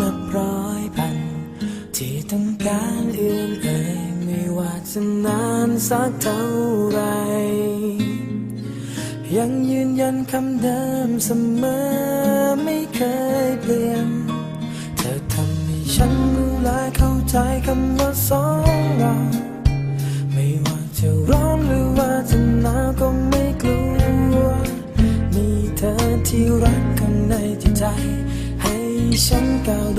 นับร้อยพัน ที่ต้องการเอื้อนเอ่ยไม่ว่าจะนานสักเท่าไร ยังยืนยันคำเดิมเสมอไม่เคยเปลี่ยน เธอทำให้ฉันรู้และเข้าใจคำว่าสองเราไม่ว่าจะร้อนหรือว่าจะหนาวก็ไม่กลัว มีเธอที่รักกัางในจิตใจ ให้ฉันก้าวเ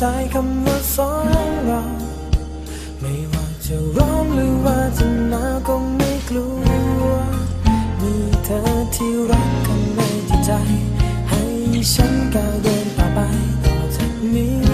ใจคำว่าสองเรา ไม่ว่าจะร้องหรือว่าจะหนาวก็ไม่กลัว มีเธอที่รักกันในจิตใจ ให้ฉันก้าวเดินต่อไปต่อจากนี้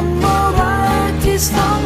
Yung mga artist ang